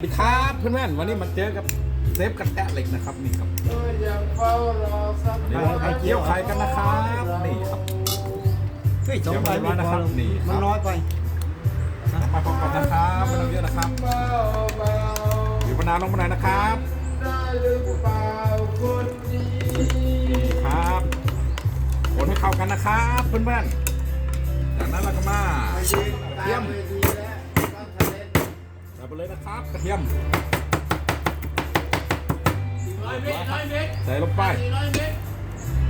สวัสดีครับเพื่อนๆวันนี้มาเจอกับเซฟกระแทะเหล็กนะครับนี่ครับวันนี้เราไข่เจียวไข่กันนะครับนี่ครับเฮ้ยสองใบเดี๋ยวมานะครับนี่ครับมันน้อยไปมาพบกันนะครับไม่ต้องเยอะนะครับอยู่มานานลงมาหน่อยนะครับนี่ครับคนให้เข้ากันนะครับเพื่อนๆจากนั้นเราก็มากระเทียมใส่ ไปเลยนะครับกระเทียมใส่ลงไป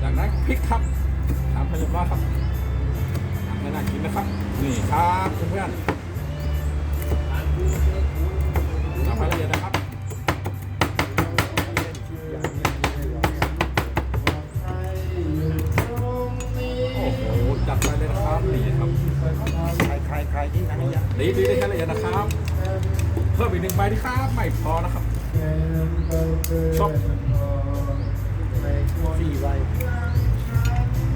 จากนั้นพริกครับทำให้เรียบร้อยครับทำให้น่ากินนะครับ นี่ครับเพื่อนๆทำให้ละเอียดนะครับโอ้โหจัดไปเลยนะครับนี่ครับใครใครใครที่ไหนยังดีดีได้แค่ละเอียดนะครับเพิ่มอีกหนึ่งใบดีครับ ไม่พอนะครับชอบสี่ใบ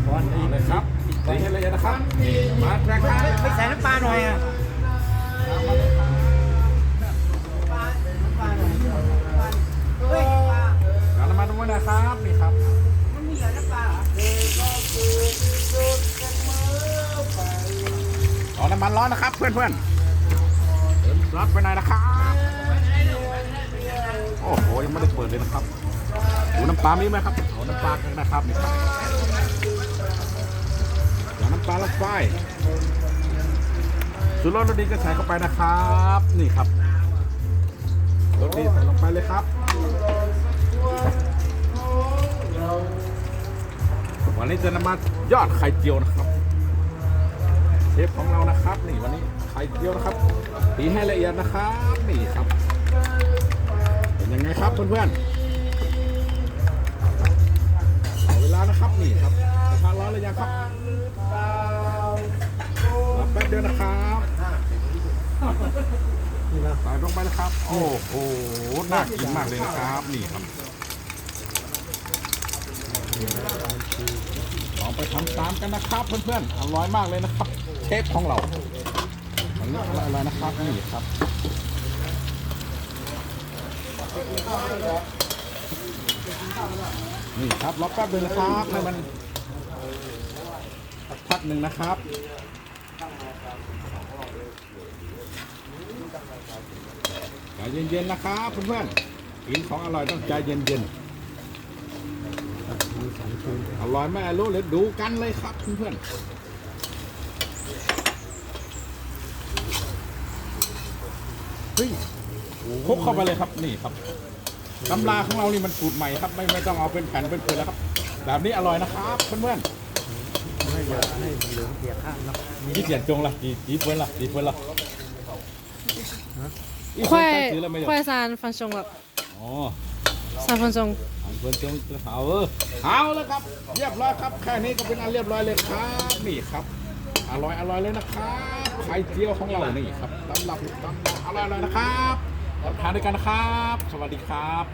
ตอนนี่นี้เลยครับดีให้ละเอียดนะครับนี่มาแรกครับไม่ใส่น้ำปลาหน่อยอะเฮ้ยการน้ำมันตรงนี้นะครับนี่ครับมันมีน้ำปลาเหรอเอาน้ำมันร้อนนะครับเพื่อนๆเติม รับไปหน่อยนะครับ โอ้โห ยังไม่ได้เปิดเลยนะครับโอ้น้ำปลามีไหมครับเอาน้ำปลากันนะครับนี่ครับอย่างน้ำปลาลงไปสุดรสรสดีก็ใส่เข้าไปนะครับ นี่ครับรสดีใส่ลงไปเลยครับวันนี้จะนำมายอดไข่เจียวนะครับ เชฟของเรานะครับ นี่วันนี้ไข่เจียวนะครับตีให้ละเอียดนะครับนี่ครับ เป็นยังไงครับเพื่อนๆเอเวลานะครับนี่ครับกระทะร้อนหรือยังครับรอแป๊บเดียวนะครับนี่นะใส่ลงไปนะครับ โอ้โหน่ากินมากเลยนะครับ นี่ครับลองไปทำตามกันนะครับเพื่อนๆอร่อยมากเลยนะครับ เชฟของเราอันนี้อะไรนะครับนี่ครับนี่ครับรอแป๊บนึงนะครับให้มันสักพักหนึ่งนะครับใจเย็นๆนะครับเพื่อนๆกินของอร่อยต้องใจเย็นๆอร่อยไม่ร่อยเลยดูกันเลยครับเพื่อนๆ เฮ้ยคลุกเข้าไปเลยครับนี่ครับตำราของเรานี่มันสูตรใหม่ครับ ไม่ไม่ต้องเอาเป็นแผ่นเป็นเปลือกแล้วครับ แบบนี้อร่อยนะครับเพื่อน ให้เยอะให้เหลืองเปียกข้างเนาะ ๆกี่เสียนจงล่ะกี่กี่เฟิร์นล่ะกี่เฟิร์นล่ะอีเฟิร์น 快 ใส่ซื้อแล้วไม่เหรอ 快三分钟了， อ๋อ 三分钟。 อันเพื่อนจงจะเผาเออเอาแล้วครับ เรียบร้อยครับ แค่นี้ก็เป็นอันเรียบร้อยเลยครับ นี่ครับ อร่อยอร่อยเลยนะครับไข่เจียวของเรานี่ครับตำรับตำรับอร่อยอร่อยนะครับรับทานด้วยกันนะครับ สวัสดีครับ